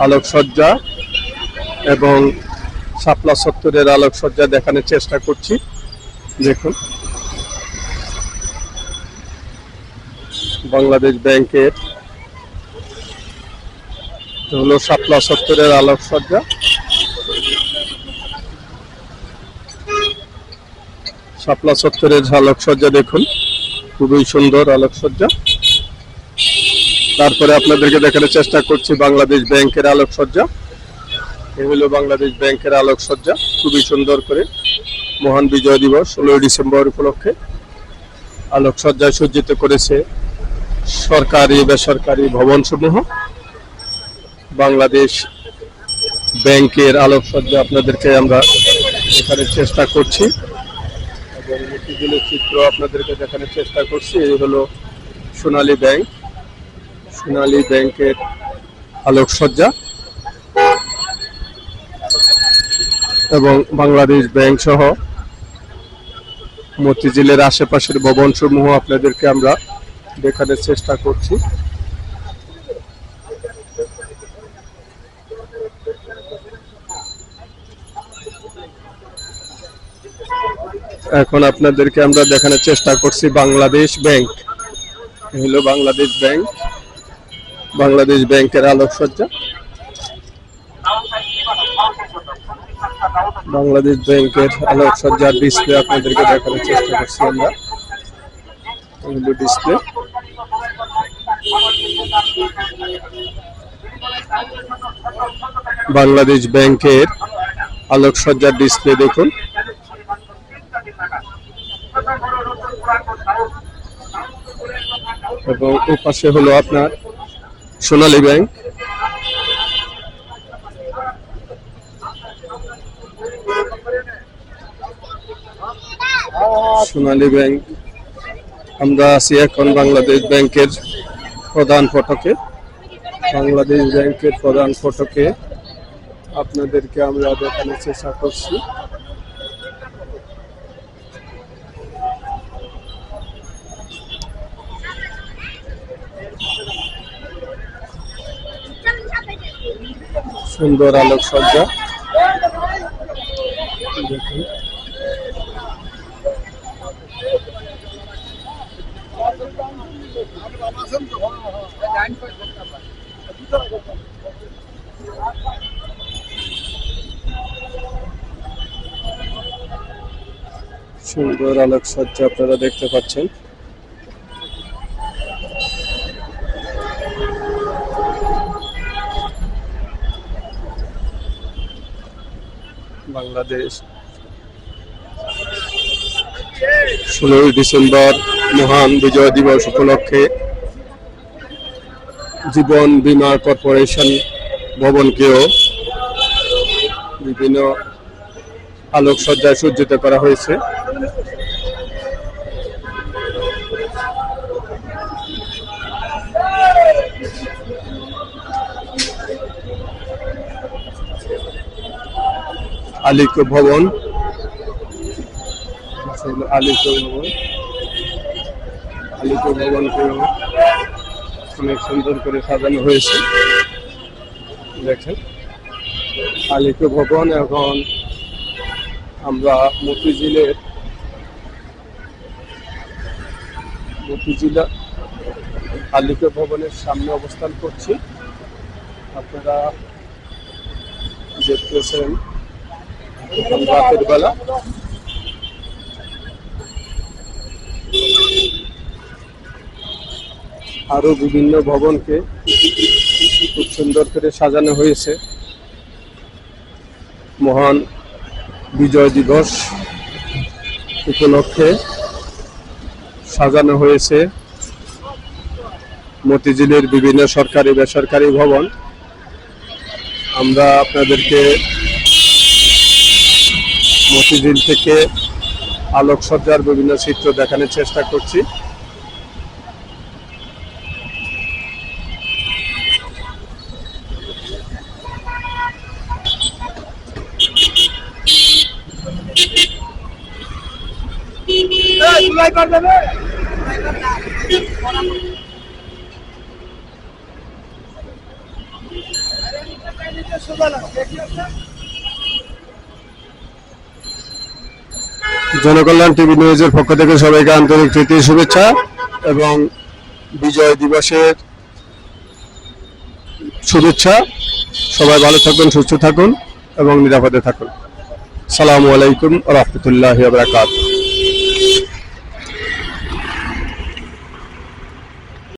আলোকসজ্জা এবং শাপলা সত্তরের আলোকসজ্জা দেখানোর চেষ্টা করছি। দেখুন। বাংলাদেশ ব্যাংকের হলো শাপলা সত্তরের আলোকসজ্জা। শাপলা সত্তরের আলোকসজ্জা দেখুন। খুবই সুন্দর আলোকসজ্জা। তারপরে আপনাদেরকে দেখানোর চেষ্টা করছি বাংলাদেশ ব্যাংকের আলোকসজ্জা। এ হলো বাংলাদেশ ব্যাংকের আলোকসজ্জা, খুবই সুন্দর করে। মহান বিজয় দিবস, ষোলোই ডিসেম্বর উপলক্ষে আলোকসজ্জায় সজ্জিত করেছে সরকারি, বেসরকারি ভবনসমূহ। বাংলাদেশ ব্যাংকের আলোকসজ্জা আপনাদেরকে আমরা দেখানোর চেষ্টা করছি। এবং চিত্র আপনাদেরকে দেখানোর চেষ্টা করছি। এই হলো সোনালী ব্যাংক। সোনালী ব্যাংকের আলোকসজ্জা এবং বাংলাদেশ ব্যাংক সহ মতিঝিলের আশেপাশের ভবন সমূহ আপনাদেরকে আমরা দেখানোর চেষ্টা করছি। এখন আপনাদেরকে আমরা দেখানোর চেষ্টা করছি বাংলাদেশ ব্যাংক। হলো বাংলাদেশ ব্যাংক। বাংলাদেশ ব্যাংকের আলোকসজ্জা। বাংলাদেশ ব্যাংকের আলোকসজ্জার ডিসপ্লে আপনাদেরকে দেখানোর চেষ্টা করছি আমরা। ডিসপ্লে বাংলাদেশ ব্যাংকের আলোকসজ্জার ডিসপ্লে দেখুন। এবং ও পাশে হলো আপনার সোনালী ব্যাংক। সোনালী ব্যাংক। আমরা আছি এখন বাংলাদেশ ব্যাংকের প্রধান ফটকে। বাংলাদেশ ব্যাংকের প্রধান ফটকে আপনাদেরকে আমরা দেখানোর চেষ্টা করছি। সুন্দর আলোকসজ্জা। দেখুন সুন্দর আলোকসজ্জা আপনারা দেখতে পাচ্ছেন। বাংলাদেশ। ষোলোই ডিসেম্বর মহান বিজয় দিবস উপলক্ষে জীবন বীমা কর্পোরেশন ভবনকেও বিভিন্ন আলোকসজ্জায় সজ্জিত করা হয়েছে। আলিকো ভবন। আলিকো ভবন। আলিকো ভবনকেও অনেক সুন্দর করে সাজানো হয়েছে। দেখেন। আলিকো ভবন এখন আমরা মতিঝিলের মতিঝিলা আলিকো ভবনের সামনে অবস্থান করছি। আপনারা দেখতেছেন রাতের বেলা। আরও বিভিন্ন ভবনকে খুব সুন্দর করে সাজানো হয়েছে। মহান বিজয় দিবস উপলক্ষে সাজানো হয়েছে মতিঝিলের বিভিন্ন সরকারি, বেসরকারি ভবন। আমরা আপনাদেরকে মতিঝিল থেকে আলোকসজ্জার বিভিন্ন চিত্র দেখানোর চেষ্টা করছি। সোজা না? জনকল্যাণ টিভি নিউজের পক্ষ থেকে সবাইকে আন্তরিক প্রীতি, শুভেচ্ছা এবং বিজয় দিবসের শুভেচ্ছা। সবাই ভালো থাকুন, সুস্থ থাকুন এবং নিরাপদে থাকুন। সালামু আলাইকুম রহমতুল্লাহ বারাকাতুহু।